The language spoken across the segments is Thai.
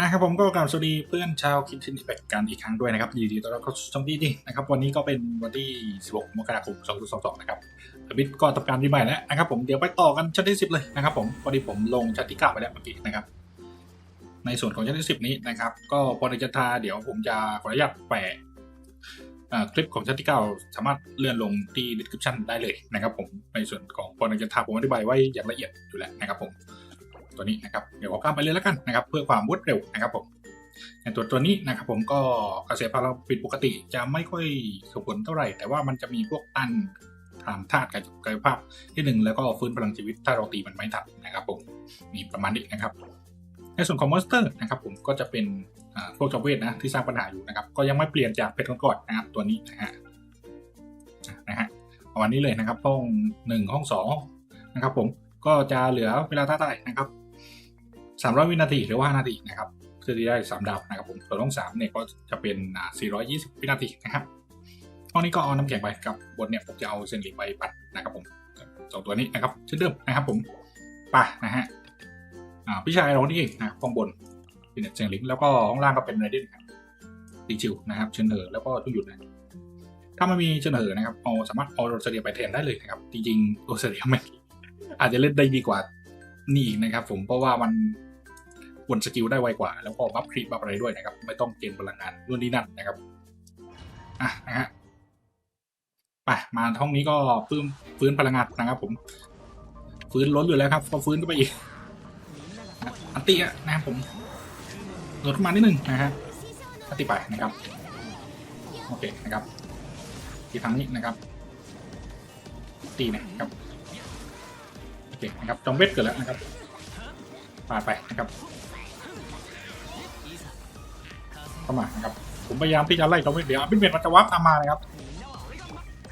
อะครับผมก็กล่าวสวัสดีเพื่อนชาวคิดชินแบกกันอีกครั้งด้วยนะครับยินดีต้อนรับเข้าสู่ช่องดีดีนะครับวันนี้ก็เป็นวันที่ 16 มกราคม 2022 นะครับทวิตก็ทำการรีใหม่แล้วนะครับผมเดี๋ยวไปต่อกันชั้นที่ 10 เลยนะครับผมพอดีผมลงชั้นที่ 9 ไปแล้วเมื่อกี้นะครับ ในส่วนของชั้นที่ 10 นี้นะครับ ก็พอในจันทาเดี๋ยวผมจะขออนุญาตแปะคลิปของชั้นที่ 9 สามารถเลื่อนลงที่ description ได้เลยนะครับผมในส่วนของพอในจันทาผมอธิบายไว้อย่างละเอียดอยู่แล้วนะครับผม ตัวนี้นะครับเดี๋ยวขอข้ามไปเลยแล้วกันนะครับ เพื่อความรวดเร็วนะครับผมในตัวตัวนี้นะครับผมก็กระแสพลังผิดปกติจะไม่ค่อยส่งผลเท่าไหร่ แต่ว่ามันจะมีพวกต้านทางธาตุกายภาพที่หนึ่งแล้วก็ฟื้นพลังชีวิตถ้าเราตีมันไม่ทันนะครับผมมีประมาณนี้นะครับ ในส่วนของมอนสเตอร์นะครับผมก็จะเป็นพวกจอมเวทนะที่สร้างปัญหาอยู่นะครับ ก็ยังไม่เปลี่ยนจากเพชรก่อนนะครับตัวนี้นะฮะนะฮะประมาณนี้เลยนะครับห้องหนึ่งห้องสองนะครับผมก็จะเหลือเวลาท่าไต่นะครับ สามร้อยวินาทีหรือว่านาทีนะครับเพื่อที่ได้สามดาวนะครับผมส่วนห้องสามเนี่ยก็จะเป็นอ่าสี่ร้อยยี่สิบวินาทีนะครับห้องนี้ก็เอาน้ำแข็งไปกับบนเนี่ยผมจะเอาเซนลิไปปัดนะครับผมสองตัวนี้นะครับเช่นเดิมนะครับผมไปะนะฮะอ่าพี่ชายเรานี่เองนะห้องบนเป็นเซนลิงแล้วก็ห้องล่างก็เป็นไรเดนครับดีจิวนะครับเชนเนอร์แล้วก็ทุกหยุดนะถ้าไม่มีเชนเนอร์นะครับเอาสามารถเอาโรเซเดียไปแทนได้เลยนะครับจริงๆโรเซเดียไม่อาจจะเล่นได้ดีกว่านี่อีกนะครับผมเพราะว่ามัน วนสกิลได้ไวกว่า แล้วก็บัฟครีปบัฟอะไรด้วยนะครับ ไม่ต้องเกณฑ์พลังงานรุ่นนี้นั่นนะครับอะนะฮะไปมาห้องนี้ก็ฟื้นฟื้นพลังงานนะครับผมฟื้นล้นอยู่แล้วครับก็ฟื้นก็ไปอีกอันตีอะนะครับผมลดขึ้นมานิดนึงนะฮะอันตีไปนะครับโอเคนะครับทีทางนี้นะครับตีนะครับโอเคนะครับจอมเวทเกิดแล้วนะครับปาดไปนะครับ เข้ามานะครับผมพยายามที่จะไล่จอมเวเดี๋ยวบินเวทมันจะวับตามมานะครับ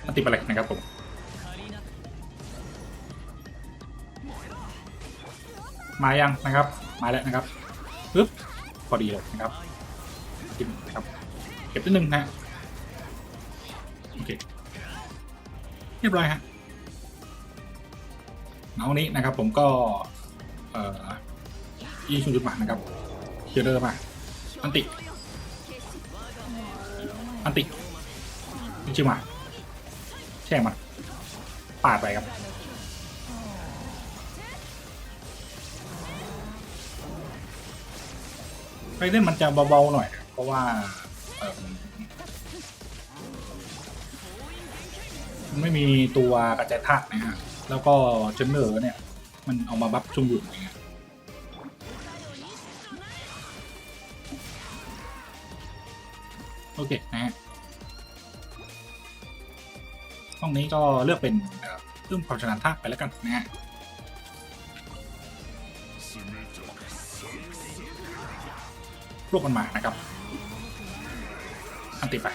อันติไปเลยนะครับผมมายังนะครับ มาแล้วนะครับปึ๊บพอดีเลยนะครับกินนะครับเก็บนิดนึงนะฮะโอเคเรียบร้อยฮะน้องนี้นะครับผมก็เอ่อยี่ชุนจุดมานะครับเจอเดิมมาอันติ อันติยิงชิมาแช่มันปาดไปครับไปเล่นมันจะเบาๆหน่อย เพราะว่ามันไม่มีตัวกระจายธาตุนะฮะ แล้วก็เชนเนอร์เนี่ย มันเอามาบัฟชุ่มหยุ่อย่างเงี้ย โอเคนะฮะห้องนี้ก็เลือกเป็นเอ่อเพิ่มความชำนาญท่าไปแล้วกันนะฮะรวบมันมานะครับ อันติไป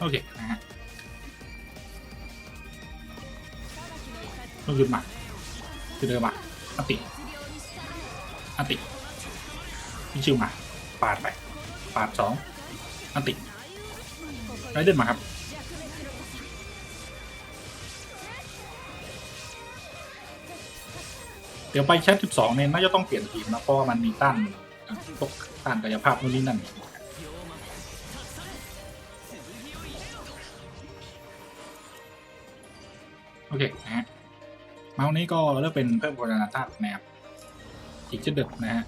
โอเคนะฮะต้องหยุดมา คือเดิมมาอติอติมีชิวมาปาดไปปาดสองอติไรเดินมาครับเดี๋ยวไปแชท12เนี่ยน่าจะต้องเปลี่ยนทีมนะเพราะมันมีต้านอะพวกต้านกายภาพนู่นนี่นั่นโอเคนะฮะ เมาส์นี้ก็เลือกเป็นเพิ่มพลังงานาตุนะครับอีกเช่นเดิมนะฮะ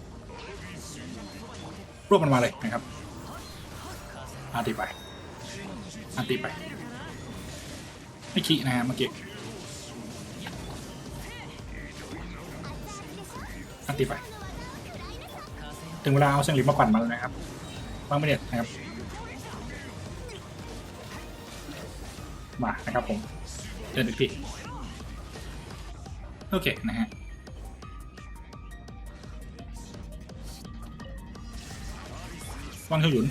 รวบมันมาเลยนะครับอันตีไปอันตีไป ไม่ขี้นะฮะเมื่อกี้อันตีไป ถึงเวลาเอาเสียงหลิมมาปั่นมันแล้วนะครับว่างไม่เด็ดนะครับ มานะครับผมเดินอีกที โอเคนะฮะวางเท้าหยุน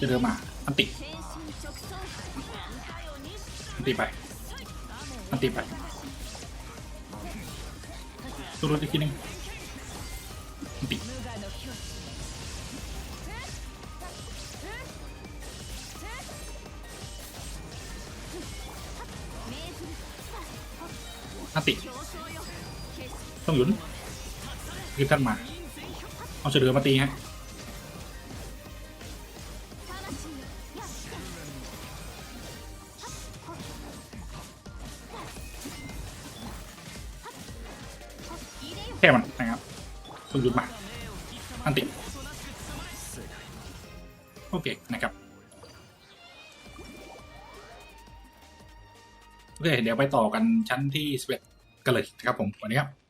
จะเดินมาอันติอันติไปอันติไปตัวรถอีกทีนึงอันติ อันติต้องหยุนรีบท่านมา เอาเฉลือมาตีฮะแค่มันนะครับต้องหยุดมาอันติโอเคนะครับ โอเค เดี๋ยวไปต่อกันชั้นที่11กันเลยนะครับผมวันนี้ครับ